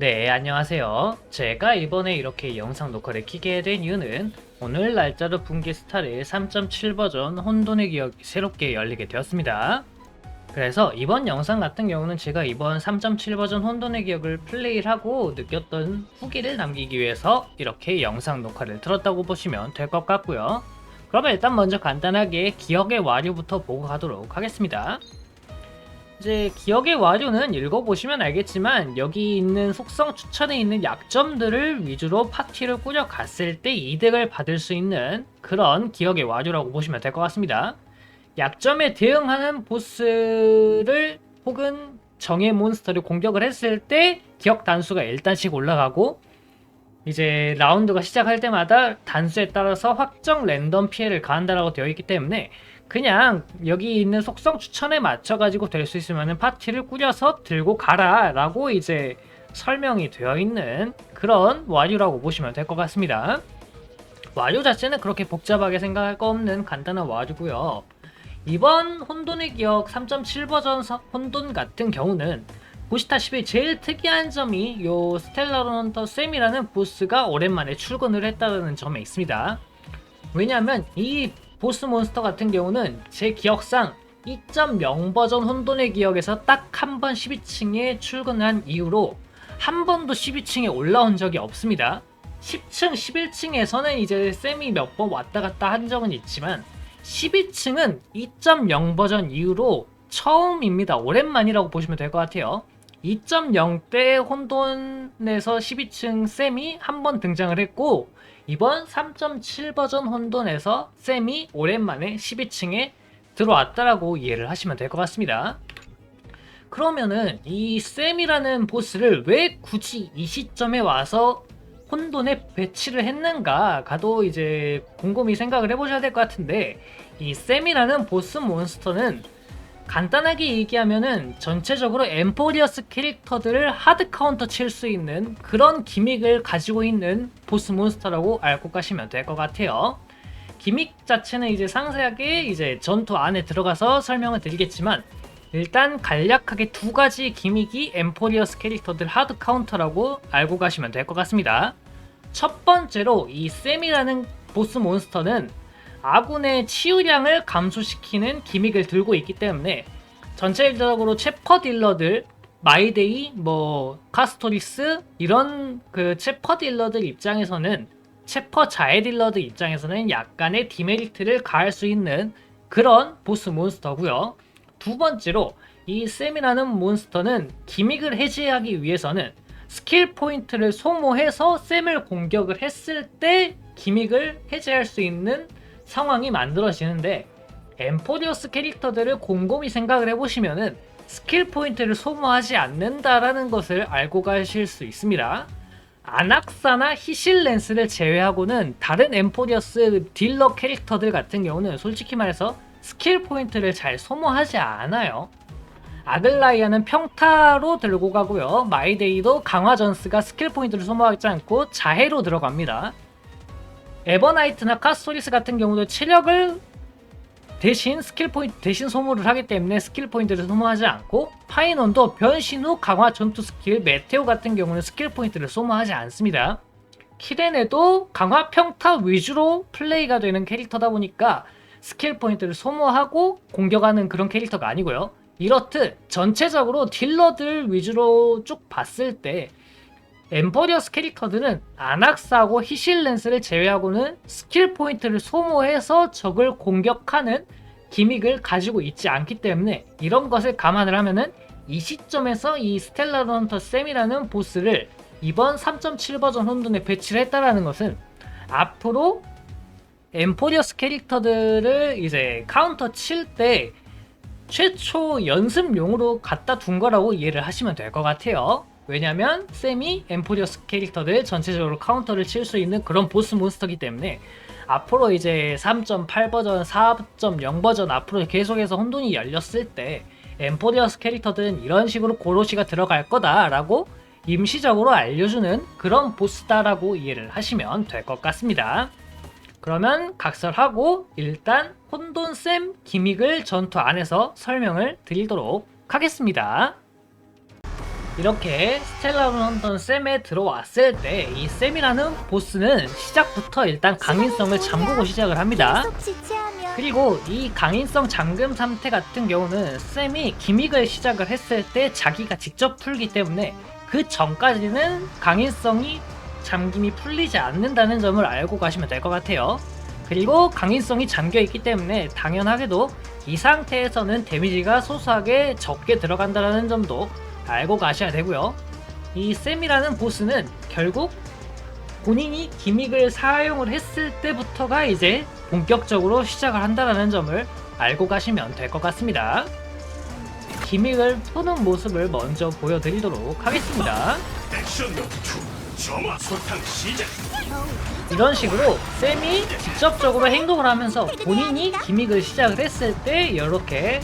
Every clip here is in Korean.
네, 안녕하세요. 제가 이번에 이렇게 영상 녹화를 키게 된 이유는 오늘 날짜로 분기 스타를 3.7 버전 혼돈의 기억이 새롭게 열리게 되었습니다. 그래서 이번 영상 같은 경우는 제가 이번 3.7 버전 혼돈의 기억을 플레이를 하고 느꼈던 후기를 남기기 위해서 이렇게 영상 녹화를 틀었다고 보시면 될 것 같고요. 그러면 일단 먼저 간단하게 기억의 와류부터 보고 가도록 하겠습니다. 이제 기억의 와류는 읽어보시면 알겠지만 여기 있는 속성 추천에 있는 약점들을 위주로 파티를 꾸려 갔을 때 이득을 받을 수 있는 그런 기억의 와류라고 보시면 될 것 같습니다. 약점에 대응하는 보스를 혹은 정의 몬스터를 공격을 했을 때 기억 단수가 1단씩 올라가고 이제 라운드가 시작할 때마다 단수에 따라서 확정 랜덤 피해를 가한다라고 되어 있기 때문에 그냥 여기 있는 속성 추천에 맞춰가지고 될 수 있으면 파티를 꾸려서 들고 가라 라고 이제 설명이 되어 있는 그런 와류라고 보시면 될 것 같습니다. 와류 자체는 그렇게 복잡하게 생각할 거 없는 간단한 와류고요. 이번 혼돈의 기억 3.7 버전 서- 혼돈 같은 경우는 보시다시피 제일 특이한 점이 요 스텔라론터 쌤이라는 보스가 오랜만에 출근을 했다는 점에 있습니다. 왜냐하면 이 보스 몬스터 같은 경우는 제 기억상 2.0 버전 혼돈의 기억에서 딱 한 번 12층에 출근한 이후로 한 번도 12층에 올라온 적이 없습니다. 10층, 11층에서는 이제 쌤이 몇 번 왔다 갔다 한 적은 있지만 12층은 2.0 버전 이후로 처음입니다. 오랜만이라고 보시면 될 것 같아요. 2.0 때 혼돈에서 12층 쌤이 한 번 등장을 했고 이번 3.7 버전 혼돈에서 쌤이 오랜만에 12층에 들어왔다라고 이해를 하시면 될 것 같습니다. 그러면은 이 쌤이라는 보스를 왜 굳이 이 시점에 와서 혼돈에 배치를 했는가 가도 이제 곰곰이 생각을 해보셔야 될 것 같은데 이 쌤이라는 보스 몬스터는 간단하게 얘기하면은 전체적으로 엠포리어스 캐릭터들을 하드 카운터 칠 수 있는 그런 기믹을 가지고 있는 보스 몬스터라고 알고 가시면 될 것 같아요. 기믹 자체는 이제 상세하게 이제 전투 안에 들어가서 설명을 드리겠지만 일단 간략하게 두 가지 기믹이 엠포리어스 캐릭터들 하드 카운터라고 알고 가시면 될 것 같습니다. 첫 번째로 이 쌤이라는 보스 몬스터는 아군의 치유량을 감소시키는 기믹을 들고 있기 때문에 전체적으로 체퍼 딜러들 마이데이 뭐 카스토리스 이런 그 체퍼 딜러들 입장에서는 체퍼 자해 딜러들 입장에서는 약간의 디메리트를 가할 수 있는 그런 보스 몬스터고요. 두 번째로 이 쌤이라는 몬스터는 기믹을 해제하기 위해서는 스킬 포인트를 소모해서 쌤을 공격을 했을 때 기믹을 해제할 수 있는 상황이 만들어지는데 엠포리어스 캐릭터들을 곰곰이 생각을 해보시면은 스킬 포인트를 소모하지 않는다라는 것을 알고 가실 수 있습니다. 아낙사나 히실렌스를 제외하고는 다른 엠포리어스 딜러 캐릭터들 같은 경우는 솔직히 말해서 스킬 포인트를 잘 소모하지 않아요. 아글라이아는 평타로 들고 가고요. 마이데이도 강화 전스가 스킬 포인트를 소모하지 않고 자해로 들어갑니다. 에버나이트나 카스토리스 같은 경우도 체력을 대신 스킬 포인트 대신 소모를 하기 때문에 스킬 포인트를 소모하지 않고 파이논도 변신 후 강화 전투 스킬 메테오 같은 경우는 스킬 포인트를 소모하지 않습니다. 키렌에도 강화 평타 위주로 플레이가 되는 캐릭터다 보니까 스킬 포인트를 소모하고 공격하는 그런 캐릭터가 아니고요. 이렇듯 전체적으로 딜러들 위주로 쭉 봤을 때 엠퍼리어스 캐릭터들은 아낙스하고 히실렌스를 제외하고는 스킬 포인트를 소모해서 적을 공격하는 기믹을 가지고 있지 않기 때문에 이런 것을 감안을 하면은 이 시점에서 이 스텔라 런터 쌤이라는 보스를 이번 3.7 버전 혼돈에 배치를 했다라는 것은 앞으로 엠포리어스 캐릭터들을 이제 카운터 칠 때 최초 연습용으로 갖다 둔 거라고 이해를 하시면 될 것 같아요. 왜냐면 쌤이 엠포리어스 캐릭터들 전체적으로 카운터를 칠 수 있는 그런 보스 몬스터기 때문에 앞으로 이제 3.8 버전, 4.0 버전 앞으로 계속해서 혼돈이 열렸을 때 엠포리어스 캐릭터들은 이런 식으로 고로시가 들어갈 거다라고 임시적으로 알려주는 그런 보스다라고 이해를 하시면 될 것 같습니다. 그러면 각설하고 일단 혼돈쌤 기믹을 전투 안에서 설명을 드리도록 하겠습니다. 이렇게 스텔라론 헌터 쌤에 들어왔을 때 이 쌤이라는 보스는 시작부터 일단 강인성을 잠그고 시작을 합니다. 그리고 이 강인성 잠금 상태 같은 경우는 쌤이 기믹을 시작을 했을 때 자기가 직접 풀기 때문에 그 전까지는 강인성이 잠김이 풀리지 않는다는 점을 알고 가시면 될 것 같아요. 그리고 강인성이 잠겨 있기 때문에 당연하게도 이 상태에서는 데미지가 소소하게 적게 들어간다는 점도 알고 가셔야 되고요. 이 쌤이라는 보스는 결국 본인이 기믹을 사용을 했을 때부터가 이제 본격적으로 시작을 한다는 점을 알고 가시면 될 것 같습니다. 기믹을 푸는 모습을 먼저 보여드리도록 하겠습니다. 액션 노트 2 점화 소탕 시작 이런 식으로 쌤이 직접적으로 행동을 하면서 본인이 기믹을 시작을 했을 때 이렇게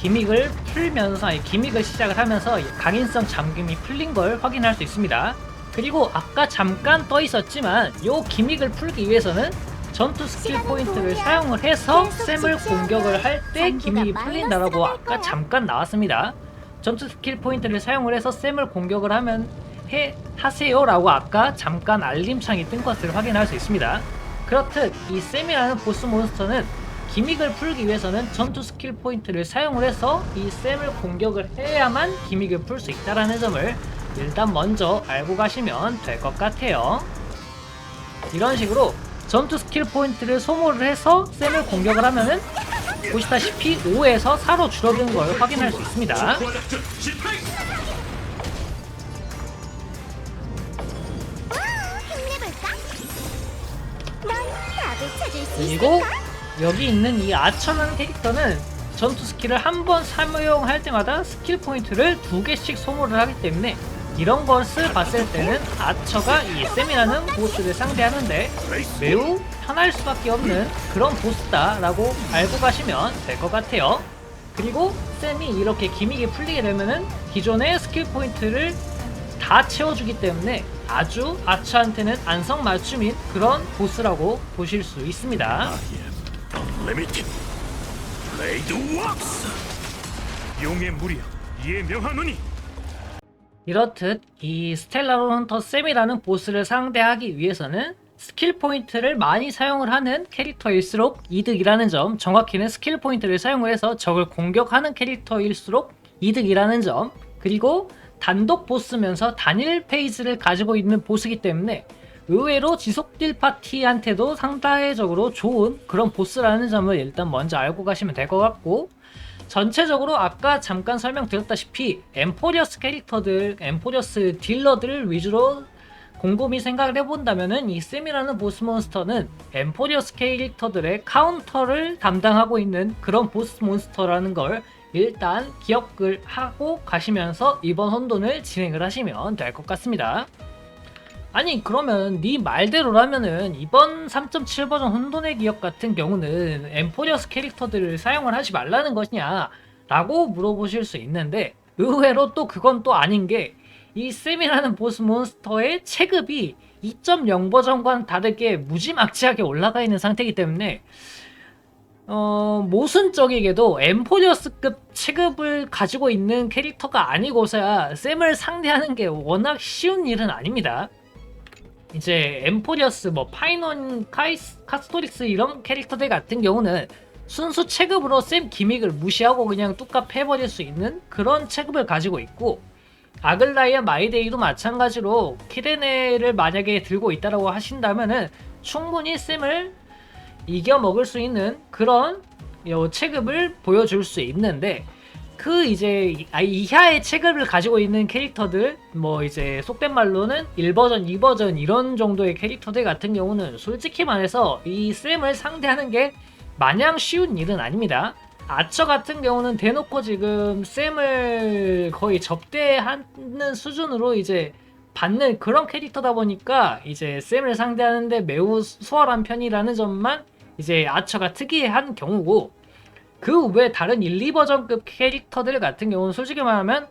기믹을 풀면서 아니, 기믹을 시작을 하면서 강인성 잠금이 풀린 걸 확인할 수 있습니다. 그리고 아까 잠깐 떠 있었지만 요 기믹을 풀기 위해서는 전투 스킬 포인트를 사용을 해서 쌤을 공격을 할 때 기믹이 풀린다라고 아까 잠깐 나왔습니다. 전투 스킬 포인트를 사용을 해서 쌤을 공격을 하면 해 하세요라고 아까 잠깐 알림창이 뜬 것을 확인할 수 있습니다. 그렇듯 이 쌤이라는 보스 몬스터는 기믹을 풀기 위해서는 전투 스킬 포인트를 사용을 해서 이 쌤을 공격을 해야만 기믹을 풀 수 있다라는 점을 일단 먼저 알고 가시면 될 것 같아요. 이런 식으로 전투 스킬 포인트를 소모를 해서 쌤을 공격을 하면은 보시다시피 5에서 4로 줄어드는 걸 확인할 수 있습니다. 그리고? 여기 있는 이 아처라는 캐릭터는 전투 스킬을 한 번 사용할 때마다 스킬 포인트를 두 개씩 소모를 하기 때문에 이런 것을 봤을 때는 아처가 이 쌤이라는 보스를 상대하는데 매우 편할 수밖에 없는 그런 보스다라고 알고 가시면 될 것 같아요. 그리고 쌤이 이렇게 기믹이 풀리게 되면은 기존의 스킬 포인트를 다 채워주기 때문에 아주 아처한테는 안성맞춤인 그런 보스라고 보실 수 있습니다. 블레이드 왁스. 용의 무리여 이에 명하노니. 이렇듯 이 스텔라로 헌터 쌤이라는 보스를 상대하기 위해서는 스킬 포인트를 많이 사용을 하는 캐릭터일수록 이득이라는 점, 정확히는 스킬 포인트를 사용을 해서 적을 공격하는 캐릭터일수록 이득이라는 점, 그리고 단독 보스면서 단일 페이지를 가지고 있는 보스이기 때문에 의외로 지속딜 파티한테도 상대적으로 좋은 그런 보스라는 점을 일단 먼저 알고 가시면 될 것 같고 전체적으로 아까 잠깐 설명드렸다시피 엠포리어스 캐릭터들, 엠포리어스 딜러들 위주로 곰곰이 생각을 해본다면은 이 쌤이라는 보스 몬스터는 엠포리어스 캐릭터들의 카운터를 담당하고 있는 그런 보스 몬스터라는 걸 일단 기억을 하고 가시면서 이번 혼돈을 진행을 하시면 될 것 같습니다. 아니 그러면 네 말대로라면은 이번 3.7 버전 혼돈의 기억 같은 경우는 엠포리어스 캐릭터들을 사용을 하지 말라는 것이냐 라고 물어보실 수 있는데 의외로 또 그건 또 아닌 게 이 쌤이라는 보스 몬스터의 체급이 2.0 버전과는 다르게 무지막지하게 올라가 있는 상태이기 때문에 어, 모순적이게도 엠포리어스급 체급을 가지고 있는 캐릭터가 아니고서야 쌤을 상대하는 게 워낙 쉬운 일은 아닙니다. 이제 엠포리어스, 뭐 파이논, 카이스, 카스토릭스 이런 캐릭터들 같은 경우는 순수 체급으로 쌤 기믹을 무시하고 그냥 뚝갑 해버릴 수 있는 그런 체급을 가지고 있고 아글라이아 마이데이도 마찬가지로 키레네를 만약에 들고 있다라고 하신다면은 충분히 쌤을 이겨 먹을 수 있는 그런 요 체급을 보여줄 수 있는데 그 이제 이- 아, 이하의 체급을 가지고 있는 캐릭터들 뭐 이제 속된 말로는 1버전, 2버전 이런 정도의 캐릭터들 같은 경우는 솔직히 말해서 이 쌤을 상대하는 게 마냥 쉬운 일은 아닙니다. 아처 같은 경우는 대놓고 지금 쌤을 거의 접대하는 수준으로 이제 받는 그런 캐릭터다 보니까 이제 쌤을 상대하는데 매우 수월한 편이라는 점만 이제 아처가 특이한 경우고 그 외 다른 1, 2버전급 캐릭터들 같은 경우는 솔직히 말하면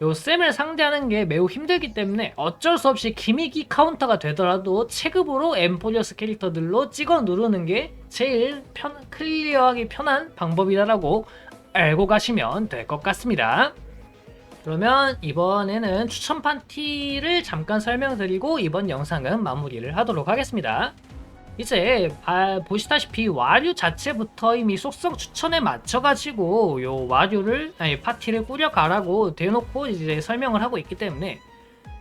요 쌤을 상대하는 게 매우 힘들기 때문에 어쩔 수 없이 기믹이 카운터가 되더라도 체급으로 엠포리어스 캐릭터들로 찍어 누르는 게 제일 편, 클리어하기 편한 방법이다라고 알고 가시면 될 것 같습니다. 그러면 이번에는 추천 파티를 잠깐 설명드리고 이번 영상은 마무리를 하도록 하겠습니다. 이제 아, 보시다시피 와류 자체부터 이미 속성 추천에 맞춰가지고 요 와류를 아니 파티를 꾸려가라고 대놓고 이제 설명을 하고 있기 때문에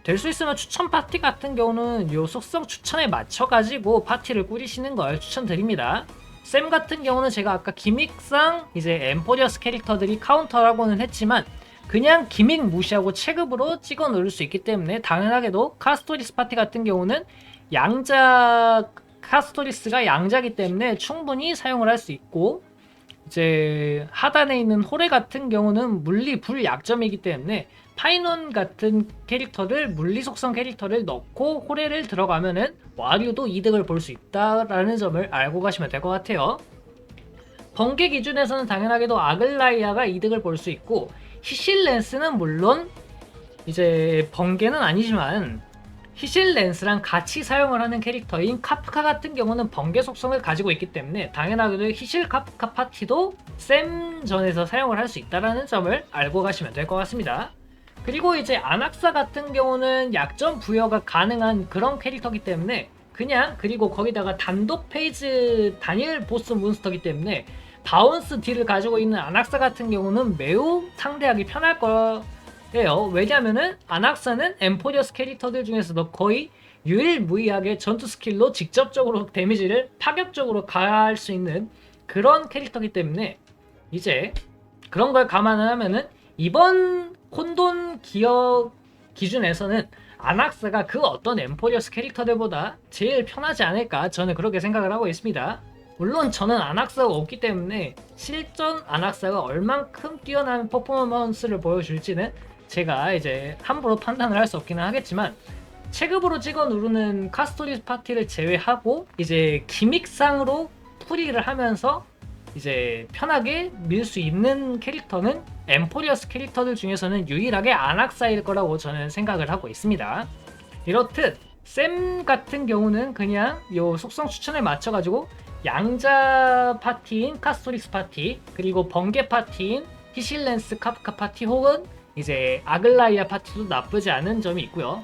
될 수 있으면 추천 파티 같은 경우는 요 속성 추천에 맞춰가지고 파티를 꾸리시는 걸 추천드립니다. 쌤 같은 경우는 제가 아까 기믹상 이제 엠포리어스 캐릭터들이 카운터라고는 했지만 그냥 기믹 무시하고 체급으로 찍어 누를 수 있기 때문에 당연하게도 카스토리스 파티 같은 경우는 양자 카스토리스가 양자기 때문에 충분히 사용을 할 수 있고 이제 하단에 있는 호레 같은 경우는 물리 불 약점이기 때문에 파이논 같은 캐릭터를 물리 속성 캐릭터를 넣고 호레를 들어가면은 와류도 이득을 볼 수 있다라는 점을 알고 가시면 될 것 같아요. 번개 기준에서는 당연하게도 아글라이아가 이득을 볼 수 있고 히실랜스는 물론 이제 번개는 아니지만 히실랜스랑 같이 사용을 하는 캐릭터인 카프카 같은 경우는 번개 속성을 가지고 있기 때문에 당연하게도 히실 카프카 파티도 쌤전에서 사용을 할 수 있다는 점을 알고 가시면 될 것 같습니다. 그리고 이제 아낙사 같은 경우는 약점 부여가 가능한 그런 캐릭터기 때문에 그냥 그리고 거기다가 단독 페이지 단일 보스 몬스터기 때문에 바운스 딜을 가지고 있는 아낙사 같은 경우는 매우 상대하기 편할 거 예요. 왜냐면은 아낙사는 엠포리어스 캐릭터들 중에서도 거의 유일무이하게 전투 스킬로 직접적으로 데미지를 파격적으로 가할 수 있는 그런 캐릭터기 때문에 이제 그런 걸 감안하면은 이번 혼돈 기억 기준에서는 아낙스가 그 어떤 엠포리어스 캐릭터들보다 제일 편하지 않을까 저는 그렇게 생각을 하고 있습니다. 물론 저는 아낙스가 없기 때문에 실전 아낙스가 얼만큼 뛰어난 퍼포먼스를 보여줄지는 제가 이제 함부로 판단을 할 수 없기는 하겠지만 체급으로 찍어 누르는 카스토리스 파티를 제외하고 이제 기믹상으로 풀이를 하면서 이제 편하게 밀 수 있는 캐릭터는 엠포리어스 캐릭터들 중에서는 유일하게 아낙사일 거라고 저는 생각을 하고 있습니다. 이렇듯 쌤 같은 경우는 그냥 요 속성 추천에 맞춰가지고 양자 파티인 카스토리스 파티 그리고 번개 파티인 히실랜스 카프카 파티 혹은 이제 아글라이아 파티도 나쁘지 않은 점이 있고요.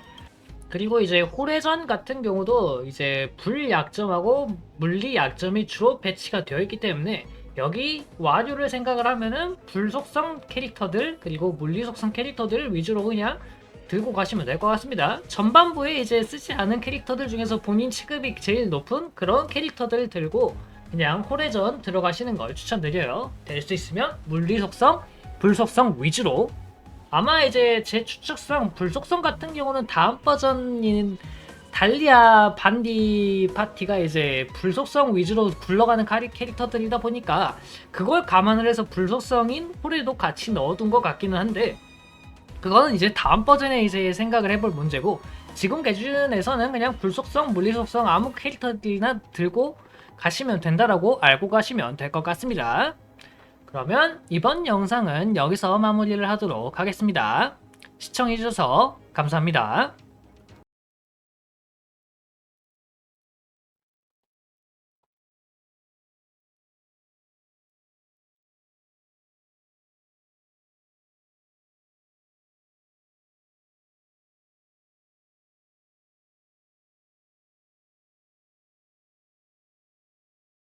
그리고 이제 호레전 같은 경우도 이제 불 약점하고 물리 약점이 주로 배치가 되어 있기 때문에 여기 와류를 생각을 하면은 불 속성 캐릭터들 그리고 물리 속성 캐릭터들 위주로 그냥 들고 가시면 될 것 같습니다. 전반부에 이제 쓰지 않은 캐릭터들 중에서 본인 취급이 제일 높은 그런 캐릭터들을 들고 그냥 호레전 들어가시는 걸 추천드려요. 될 수 있으면 물리 속성, 불 속성 위주로 아마 이제 제 추측상 불속성 같은 경우는 다음 버전인 달리아 반디 파티가 이제 불속성 위주로 굴러가는 캐릭터들이다 보니까 그걸 감안을 해서 불속성인 호레도 같이 넣어둔 것 같기는 한데 그거는 이제 다음 버전에 이제 생각을 해볼 문제고 지금 기준에서는 그냥 불속성, 물리속성 아무 캐릭터들이나 들고 가시면 된다라고 알고 가시면 될 것 같습니다. 그러면 이번 영상은 여기서 마무리를 하도록 하겠습니다. 시청해주셔서 감사합니다.